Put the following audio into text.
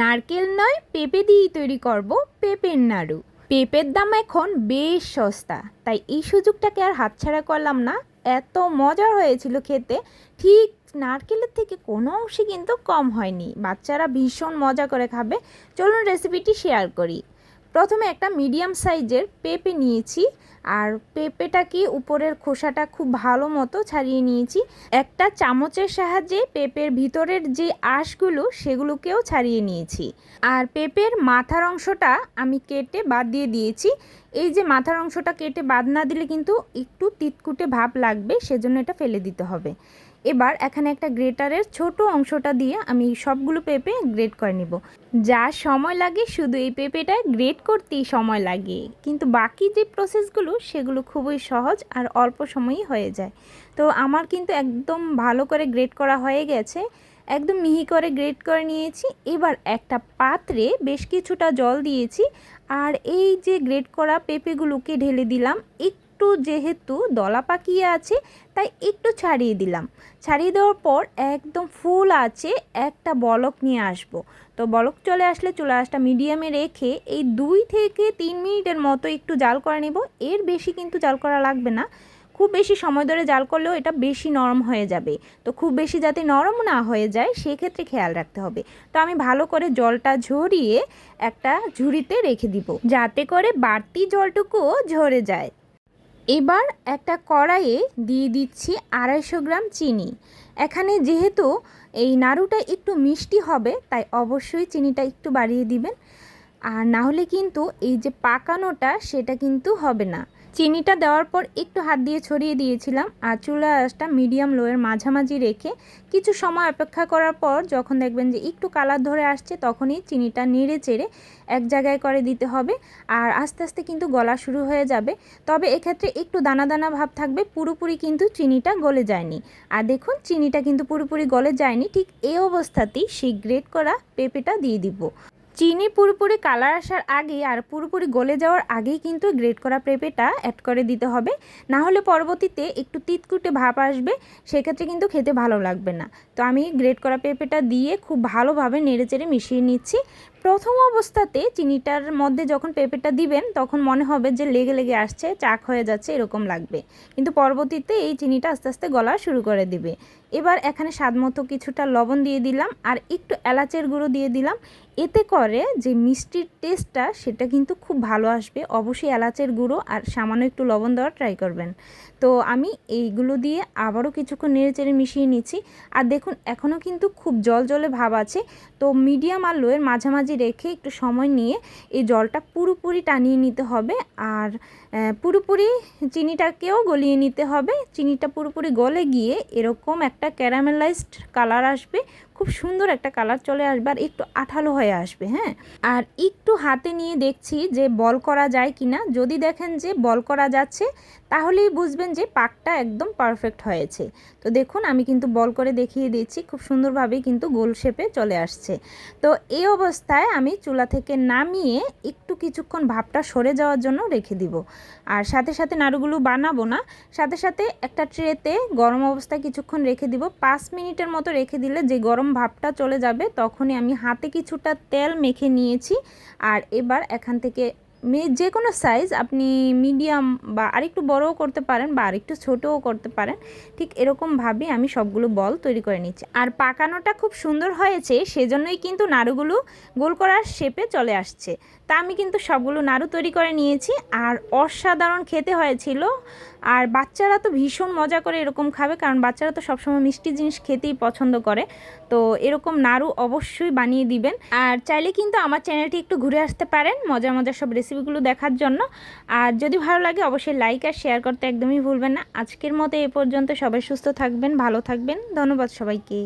নারকেল নয়, পেঁপে দিয়েই তৈরি করব পেঁপের নাড়ু। পেঁপের দাম এখন বেশ সস্তা, তাই এই সুযোগটাকে আর হাতছাড়া করলাম না। এত মজার হয়েছিল খেতে, ঠিক নারকেলের থেকে কোনো অংশে কিন্তু কম হয়নি। বাচ্চারা ভীষণ মজা করে খাবে। চলুন রেসিপিটি শেয়ার করি। প্রথমে একটা মিডিয়াম সাইজের পেঁপে নিয়েছি, আর পেঁপেটাকে উপরের খোসাটা খুব ভালো মতো ছাড়িয়ে নিয়েছি। একটা চামচের সাহায্যে পেঁপের ভিতরের যে আঁশগুলো সেগুলোকেও ছাড়িয়ে নিয়েছি। আর পেঁপের মাথার অংশটা আমি কেটে বাদ দিয়ে দিয়েছি। এই যে মাথার অংশটা কেটে বাদ না দিলে কিন্তু একটু তিতকুটে ভাব লাগবে, সেজন্য এটা ফেলে দিতে হবে। এবার এখানে একটা গ্রেটারের ছোট অংশটা দিয়ে আমি সবগুলো পেঁপে গ্রেট করে নিব। যা সময় লাগে, শুধু এই পেঁপেটা গ্রেট করতেই সময় লাগে। কিন্তু বাকি যে প্রসেসগুলো, সেগুলো খুবই সহজ আর অল্প সময়ই হয়ে যায়। তো আমার কিন্তু একদম ভালো করে গ্রেট করা হয়ে গেছে। একদম মিহি করে গ্রেট করে নিয়েছি। এবার একটা পাত্রে বেশ কিছুটা জল দিয়েছি। আর এই যে গ্রেট করা পেঁপেগুলোকে ঢেলে দিলাম, একটু যেহেতু দলা পাকিয়ে আছে, তাই একটু ছাড়িয়ে দিলাম। ছাড়িয়ে দেওয়ার পর একদম ফুল আছে, একটা বলক নিয়ে আসব। তো বলক চলে আসলে চলে আসটা মিডিয়ামে রেখে এই দুই থেকে তিন মিনিটের মতো একটু জাল করে নেব। এর বেশি কিন্তু জাল করা লাগবে না। খুব বেশি সময় ধরে জাল করলেও এটা বেশি নরম হয়ে যাবে। তো খুব বেশি যাতে নরম না হয়ে যায়, সেক্ষেত্রে খেয়াল রাখতে হবে। তো আমি ভালো করে জলটা ঝরিয়ে একটা ঝুড়িতে রেখে দিব। যাতে করে বাড়তি জলটুকুও ঝরে যায়। এবার একটা কড়াইয়ে দিয়ে দিচ্ছি আড়াইশো গ্রাম চিনি। এখানে যেহেতু এই নাড়ুটা একটু মিষ্টি হবে, তাই অবশ্যই চিনিটা একটু বাড়িয়ে দিবেন। আর না হলে কিন্তু এই যে পাকানোটা, সেটা কিন্তু হবে না। চিনিটা দেওয়ার পর একটু হাত দিয়ে ছড়িয়ে দিয়েছিলাম আর চুলা আঁচটা মিডিয়াম লোয়ের মাঝামাঝি রেখে কিছু সময় অপেক্ষা করার পর যখন দেখবেন যে একটু কালার ধরে আসছে, তখনই চিনিটা নেড়ে চেড়ে এক জায়গায় করে দিতে হবে আর আস্তে আস্তে কিন্তু গলা শুরু হয়ে যাবে। তবে এক্ষেত্রে একটু দানা দানা ভাব থাকবে, পুরোপুরি কিন্তু চিনিটা গলে যায়নি। আর দেখুন, চিনিটা কিন্তু পুরোপুরি গলে যায়নি, ঠিক এই অবস্থাতেই সেই গ্রেট করা পেঁপেটা দিয়ে দিব। চিনি পুরোপুরি কালার আসার আগে আর পুরোপুরি গলে যাওয়ার আগেই কিন্তু গ্রেট করা পেঁপেটা অ্যাড করে দিতে হবে। না হলে পরবর্তীতে একটু তিতকুটে ভাপ আসবে, সেক্ষেত্রে কিন্তু খেতে ভালো লাগবে না। তো আমি গ্রেট করা পেঁপেটা দিয়ে খুব ভালোভাবে নেড়ে চেড়ে মিশিয়ে নিচ্ছি। প্রথম অবস্থাতে চিনিটার মধ্যে যখন পেঁপেটা দিবেন, তখন মনে হবে যে লেগে লেগে আসছে, চাক হয়ে যাচ্ছে, এরকম লাগবে। কিন্তু পরবর্তীতে এই চিনিটা আস্তে আস্তে গলা শুরু করে দিবে। এবার এখানে স্বাদ মতো কিছুটা লবণ দিয়ে দিলাম, আর একটু এলাচের গুঁড়ো দিয়ে দিলাম। এতে করে যে মিষ্টির টেস্টটা, সেটা কিন্তু খুব ভালো আসবে। অবশ্যই এলাচের গুঁড়ো আর সামান্য একটু লবণ দেওয়ার ট্রাই করবেন। তো আমি এইগুলো দিয়ে আবারও কিছুক্ষণ নেড়ে চেড়ে মিশিয়ে নিচ্ছি। আর দেখুন, এখনও কিন্তু খুব জল জলে ভাব আছে। তো মিডিয়াম আর লোয়ের মাঝামাঝি রেখে একটু সময় নিয়ে এই জলটা পুরোপুরি টানিয়ে নিতে হবে। আর পুরোপুরি চিনিটাকেও গলিয়ে নিতে হবে। চিনিটা পুরোপুরি গলে গিয়ে এরকম একটা ক্যারামেলাইজড কালার আসবে। খুব সুন্দর একটা কালার চলে আসবে আর একটু আঠালো হয়ে আসবে হ্যাঁ? আর একটু হাতে নিয়ে দেখছি যে বল করা যায় কি না যদি দেখেন যে বল করা যাচ্ছে, তাহলেই বুঝবেন যে পাকটা একদম পারফেক্ট হয়েছে। তো দেখুন, আমি কিন্তু বল করে দেখিয়ে দিচ্ছি, খুব সুন্দরভাবেই কিন্তু গোল শেপে চলে আসছে। তো এই অবস্থায় আমি চুলা থেকে নামিয়ে একটু কিছুক্ষণ ভাবটা সরে যাওয়ার জন্য রেখে দিব। আর সাথে সাথে নাড়ুগুলো বানাবো না, সাথে সাথে একটা ট্রেতে গরম অবস্থায় কিছুক্ষণ রেখে দিব। পাঁচ মিনিটের মতো রেখে দিলে যে গরম ভাবটা চলে যাবে, তখনই আমি হাতে কিছুটা তেল মেখে নিয়েছি। আর এবার এখান থেকে মে, যে কোনো সাইজ আপনি মিডিয়াম বা আরেকটু বড়ও করতে পারেন বা আরেকটু ছোটও করতে পারেন, ঠিক এরকমভাবে আমি সবগুলো বল তৈরি করে নিচ্ছি। আর পাকানোটা খুব সুন্দর হয়েছে, সেজন্যই কিন্তু নাড়ুগুলো গোল করার শেপে চলে আসছে। তা আমি কিন্তু সবগুলো নাড়ু তৈরি করে নিয়েছি। আর অসাধারণ খেতে হয়েছিল। আর বাচ্চারা তো ভীষণ মজা করে এরকম খাবে, কারণ বাচ্চারা তো সবসময় মিষ্টি জিনিস খেতেই পছন্দ করে। তো এরকম নাড়ু অবশ্যই বানিয়ে দিবেন। আর চাইলে কিন্তু আমার চ্যানেলটি একটু ঘুরে আসতে পারেন মজার মজার সব রেসিপিগুলো দেখার জন্য। আর যদি ভালো লাগে অবশ্যই লাইক আর শেয়ার করতে একদমই ভুলবেন না। আজকের মতো এ পর্যন্ত সবাই সুস্থ থাকবেন, ভালো থাকবেন। ধন্যবাদ সবাইকে।